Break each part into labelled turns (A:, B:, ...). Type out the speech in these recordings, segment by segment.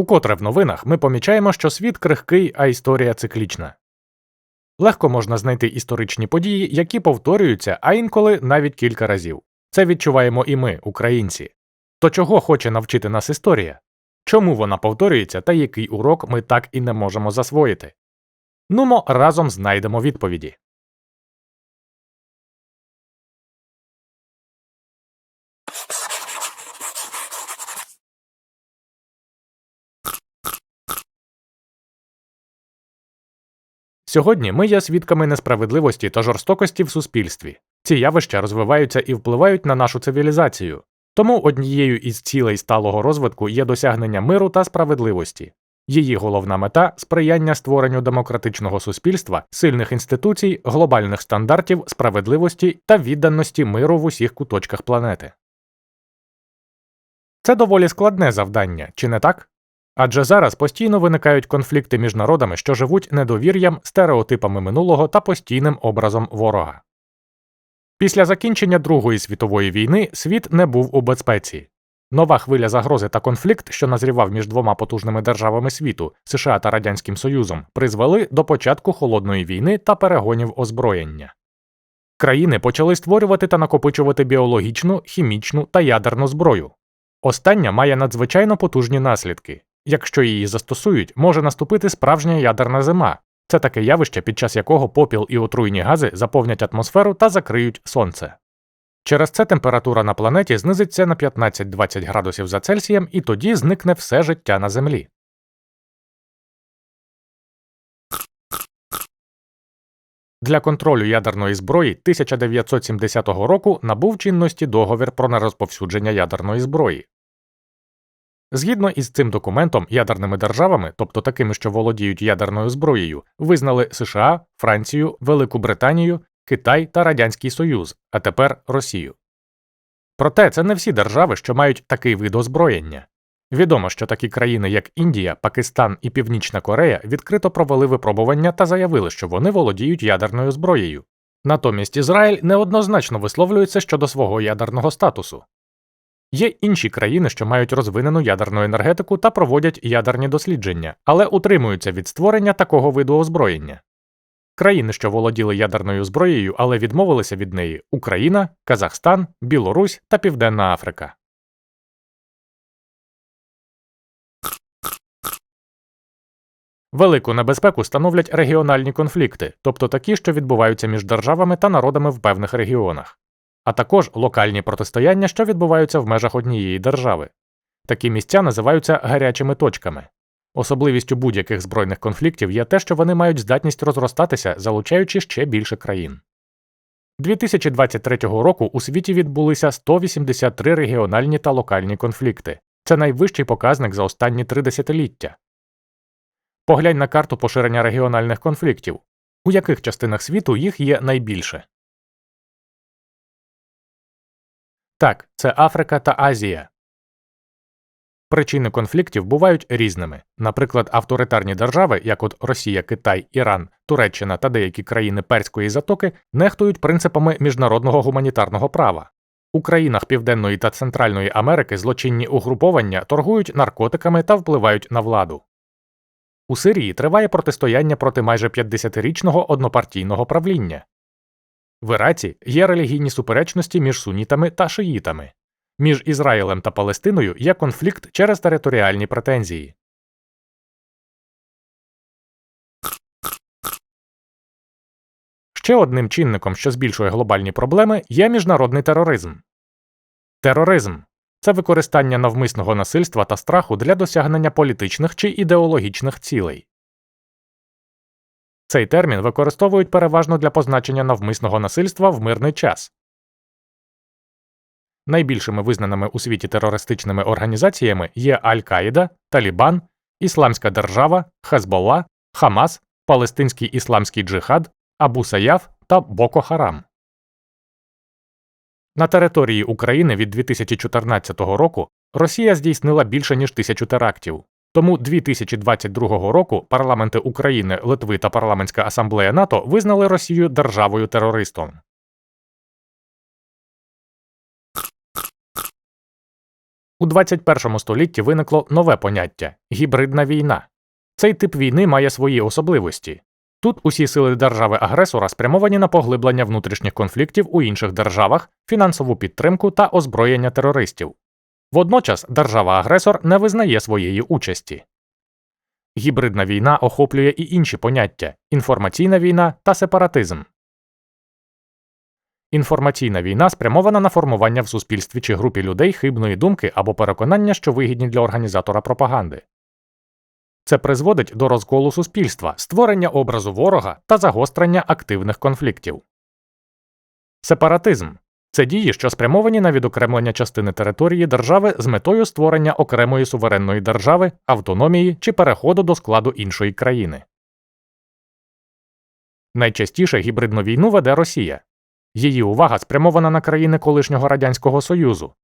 A: Укотре в новинах ми помічаємо, що світ крихкий, а історія циклічна. Легко можна знайти історичні події, які повторюються, а інколи навіть кілька разів. Це відчуваємо і ми, українці. То чого хоче навчити нас історія? Чому вона повторюється та який урок ми так і не можемо засвоїти? Нумо разом знайдемо відповіді. Сьогодні ми є свідками несправедливості та жорстокості в суспільстві. Ці явища розвиваються і впливають на нашу цивілізацію. Тому однією із цілей сталого розвитку є досягнення миру та справедливості. Її головна мета сприяння створенню демократичного суспільства, сильних інституцій, глобальних стандартів, справедливості та відданості миру в усіх куточках планети. Це доволі складне завдання, чи не так? Адже зараз постійно виникають конфлікти між народами, що живуть недовір'ям, стереотипами минулого та постійним образом ворога. Після закінчення Другої світової війни світ не був у безпеці. Нова хвиля загрози та конфлікт, що назрівав між двома потужними державами світу США та Радянським Союзом, призвели до початку холодної війни та перегонів озброєння. Країни почали створювати та накопичувати біологічну, хімічну та ядерну зброю. Остання має надзвичайно потужні наслідки. Якщо її застосують, може наступити справжня ядерна зима. Це таке явище, під час якого попіл і отруйні гази заповнять атмосферу та закриють сонце. Через це температура на планеті знизиться на 15-20 градусів за Цельсієм і тоді зникне все життя на Землі. Для контролю ядерної зброї 1970 року набув чинності договір про нерозповсюдження ядерної зброї. Згідно із цим документом, ядерними державами, тобто такими, що володіють ядерною зброєю, визнали США, Францію, Велику Британію, Китай та Радянський Союз, а тепер Росію. Проте це не всі держави, що мають такий вид озброєння. Відомо, що такі країни, як Індія, Пакистан і Північна Корея, відкрито провели випробування та заявили, що вони володіють ядерною зброєю. Натомість Ізраїль неоднозначно висловлюється щодо свого ядерного статусу. Є інші країни, що мають розвинену ядерну енергетику та проводять ядерні дослідження, але утримуються від створення такого виду озброєння. Країни, що володіли ядерною зброєю, але відмовилися від неї Україна, Казахстан, Білорусь та Південна Африка. Велику небезпеку становлять регіональні конфлікти, тобто такі, що відбуваються між державами та народами в певних регіонах а також локальні протистояння, що відбуваються в межах однієї держави. Такі місця називаються гарячими точками. Особливістю будь-яких збройних конфліктів є те, що вони мають здатність розростатися, залучаючи ще більше країн. 2023 року у світі відбулися 183 регіональні та локальні конфлікти. Це найвищий показник за останні три десятиліття. Поглянь на карту поширення регіональних конфліктів, у яких частинах світу їх є найбільше. Так, це Африка та Азія. Причини конфліктів бувають різними. Наприклад, авторитарні держави, як от Росія, Китай, Іран, Туреччина та деякі країни Перської затоки, нехтують принципами міжнародного гуманітарного права. У країнах Південної та Центральної Америки злочинні угруповання торгують наркотиками та впливають на владу. У Сирії триває протистояння проти майже 50-річного однопартійного правління. В Іраці є релігійні суперечності між сунітами та шиїтами. Між Ізраїлем та Палестиною є конфлікт через територіальні претензії. Ще одним чинником, що збільшує глобальні проблеми, є міжнародний тероризм. Тероризм це використання навмисного насильства та страху для досягнення політичних чи ідеологічних цілей. Цей термін використовують переважно для позначення навмисного насильства в мирний час. Найбільшими визнаними у світі терористичними організаціями є Аль-Каїда, Талібан, Ісламська держава, Хезболла, Хамас, Палестинський ісламський джихад, Абу Саяф та Боко Харам. На території України від 2014 року Росія здійснила більше ніж тисячу терактів. Тому 2022 року парламенти України, Литви та парламентська асамблея НАТО визнали Росію державою терористом. У 21 столітті виникло нове поняття гібридна війна. Цей тип війни має свої особливості. Тут усі сили держави-агресора спрямовані на поглиблення внутрішніх конфліктів у інших державах, фінансову підтримку та озброєння терористів. Водночас держава-агресор не визнає своєї участі. Гібридна війна охоплює і інші поняття інформаційна війна та сепаратизм. Інформаційна війна спрямована на формування в суспільстві чи групі людей хибної думки або переконання, що вигідні для організатора пропаганди. Це призводить до розколу суспільства, створення образу ворога та загострення активних конфліктів. Сепаратизм це дії, що спрямовані на відокремлення частини території держави з метою створення окремої суверенної держави, автономії чи переходу до складу іншої країни. Найчастіше гібридну війну веде Росія. Її увага спрямована на країни колишнього Радянського Союзу.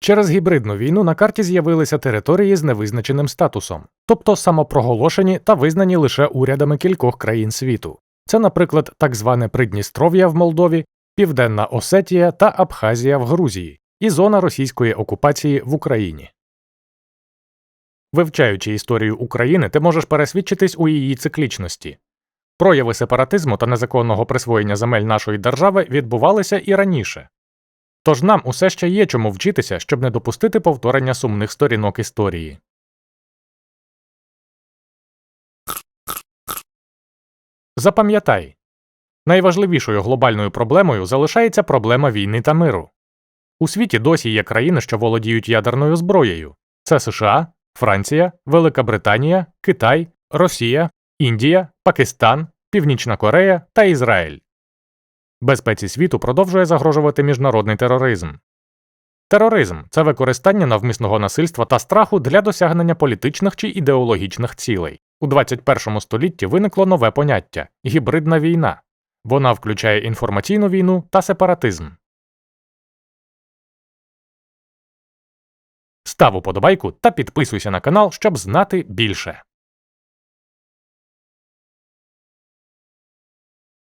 A: Через гібридну війну на карті з'явилися території з невизначеним статусом, тобто самопроголошені та визнані лише урядами кількох країн світу. Це, наприклад, так зване Придністров'я в Молдові, Південна Осетія та Абхазія в Грузії і зона російської окупації в Україні. Вивчаючи історію України, ти можеш пересвідчитись у її циклічності. Прояви сепаратизму та незаконного присвоєння земель нашої держави відбувалися і раніше. Тож нам усе ще є чому вчитися, щоб не допустити повторення сумних сторінок історії. Запам'ятай найважливішою глобальною проблемою залишається проблема війни та миру. У світі досі є країни, що володіють ядерною зброєю це США, Франція, Велика Британія, Китай, Росія, Індія, Пакистан, Північна Корея та Ізраїль. Безпеці світу продовжує загрожувати міжнародний тероризм. Тероризм це використання навмисного насильства та страху для досягнення політичних чи ідеологічних цілей. У 21 столітті виникло нове поняття гібридна війна. Вона включає інформаційну війну та сепаратизм. Став уподобайку та підписуйся на канал, щоб знати більше.